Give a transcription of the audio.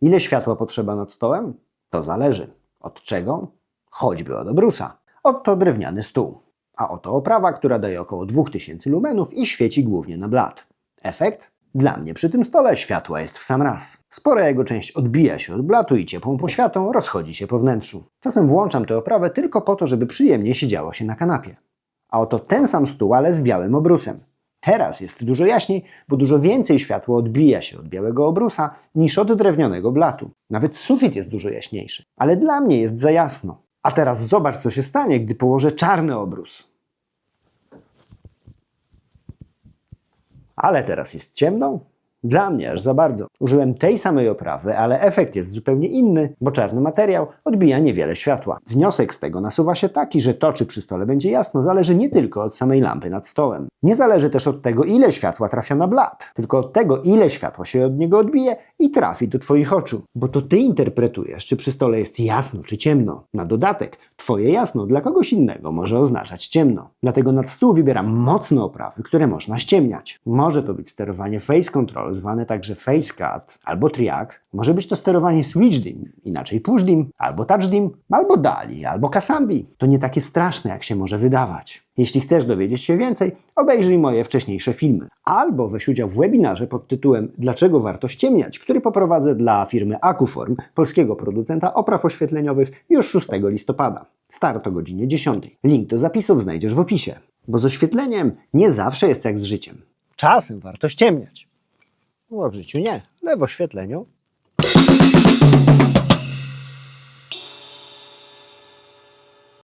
Ile światła potrzeba nad stołem? To zależy. Od czego? Choćby od obrusa. Oto drewniany stół. A oto oprawa, która daje około 2000 lumenów i świeci głównie na blat. Efekt? Dla mnie przy tym stole światła jest w sam raz. Spora jego część odbija się od blatu i ciepłą poświatą rozchodzi się po wnętrzu. Czasem włączam tę oprawę tylko po to, żeby przyjemnie siedziało się na kanapie. A oto ten sam stół, ale z białym obrusem. Teraz jest dużo jaśniej, bo dużo więcej światła odbija się od białego obrusa niż od drewnianego blatu. Nawet sufit jest dużo jaśniejszy, ale dla mnie jest za jasno. A teraz zobacz, co się stanie, gdy położę czarny obrus. Ale teraz jest ciemno? Dla mnie aż za bardzo. Użyłem tej samej oprawy, ale efekt jest zupełnie inny, bo czarny materiał odbija niewiele światła. Wniosek z tego nasuwa się taki, że to, czy przy stole będzie jasno, zależy nie tylko od samej lampy nad stołem. Nie zależy też od tego, ile światła trafia na blat, tylko od tego, ile światła się od niego odbije i trafi do Twoich oczu. Bo to Ty interpretujesz, czy przy stole jest jasno, czy ciemno. Na dodatek, Twoje jasno dla kogoś innego może oznaczać ciemno. Dlatego nad stół wybieram mocne oprawy, które można ściemniać. Może to być sterowanie face control, zwane także face cut albo triak. Może być to sterowanie switch dim, inaczej push dim, albo touch dim, albo dali, albo kasambi. To nie takie straszne, jak się może wydawać. Jeśli chcesz dowiedzieć się więcej, obejrzyj moje wcześniejsze filmy. Albo weź udział w webinarze pod tytułem Dlaczego warto ściemniać, który poprowadzę dla firmy Akuform, polskiego producenta opraw oświetleniowych już 6 listopada. Start o godzinie 10. Link do zapisów znajdziesz w opisie. Bo z oświetleniem nie zawsze jest jak z życiem. Czasem warto ściemniać. No, w życiu nie, ale w oświetleniu